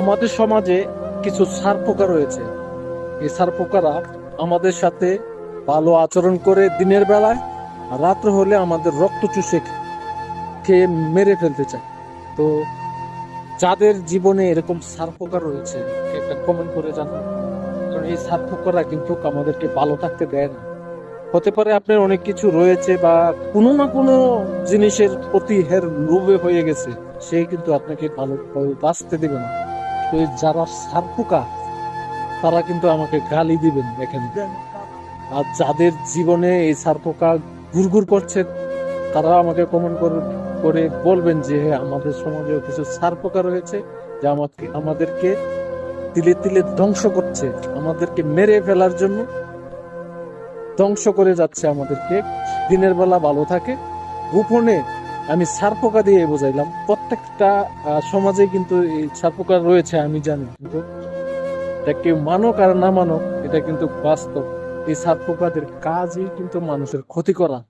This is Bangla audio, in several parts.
আমাদের সমাজে কিছু সার পোকা রয়েছে। এই সার পোকারা আমাদের সাথে ভালো আচরণ করে দিনের বেলায় রাত্রে হলে আমাদের রক্ত চুষে খেয়ে মেরে ফেলতে চায়। তো যাদের জীবনে এরকম সার পোকা রয়েছে, একটা কমেন্ট করে জানান। কারণ এই সার পোকারা কিন্তু আমাদেরকে ভালো থাকতে দেয় না। হতে পারে আপনার অনেক কিছু রয়েছে বা কোনো না কোনো জিনিসের প্রতি হের লোভে হয়ে গেছে, সে কিন্তু আপনাকে ভালো বাঁচতে দেবে না। এই যারা সার পোকা তারা কিন্তু আমাকে গালি দিবেন এখানে আর যাদের জীবনে এই সারপোকা ঘুরঘুর করছে তারা আমাকে কমেন্ট করে বলবেন যে হ্যাঁ, আমাদের সমাজেও কিছু সারপোকা রয়েছে যে আমাকে আমাদেরকে তিলে তিলে ধ্বংস করছে। আমাদেরকে মেরে ফেলার জন্য ধ্বংস করে যাচ্ছে আমাদেরকে। দিনের বেলা ভালো থাকে গোপনে আমি সার পোকা দিয়ে বোঝাইলাম। প্রত্যেকটা সমাজে কিন্তু এই সার পোকা রয়েছে, আমি জানি। কিন্তু এটা কেউ মানক আর না মানক, এটা কিন্তু বাস্তব। এই সার পোকাদের কাজই কিন্তু মানুষের ক্ষতি করা।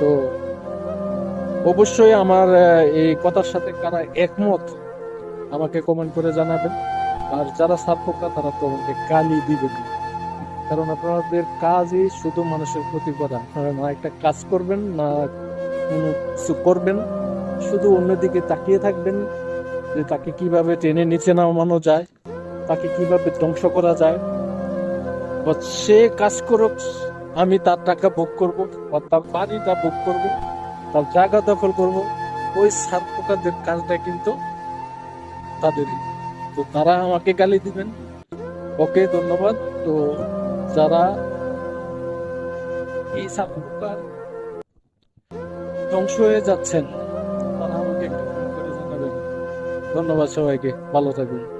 তো অবশ্যই আমার এই কথার সাথে কারা একমত। আমাকে কমেন্ট করে জানাবেন। আর যারা সার পোকা, তারা তো আমাকে গালি দিবেন। কারণ আপনাদের কাজই শুধু মানুষের ক্ষতি করা। আপনারা না একটা কাজ করবেন, না কোনো কিছু করবেন, শুধু অন্যদিকে তাকিয়ে থাকবেন যে তাকে কীভাবে টেনে নিচে নামানো যায়, তাকে কীভাবে ধ্বংস করা যায়। সে কাজ করুক, আমি তার টাকা ভোগ করব, বা তার বাড়িটা ভোগ করব, তার জায়গা দখল করব, ওই সার পোকাদের কাজটা কিন্তু তাদেরই তো তারা আমাকে গালি দিবেন। ওকে ধন্যবাদ। তো যারা এই সার পোকার ধ্বংস হয়ে যাচ্ছেন। তারা আমাকে একটু করে ধন্যবাদ সবাইকে। ভালো থাকবেন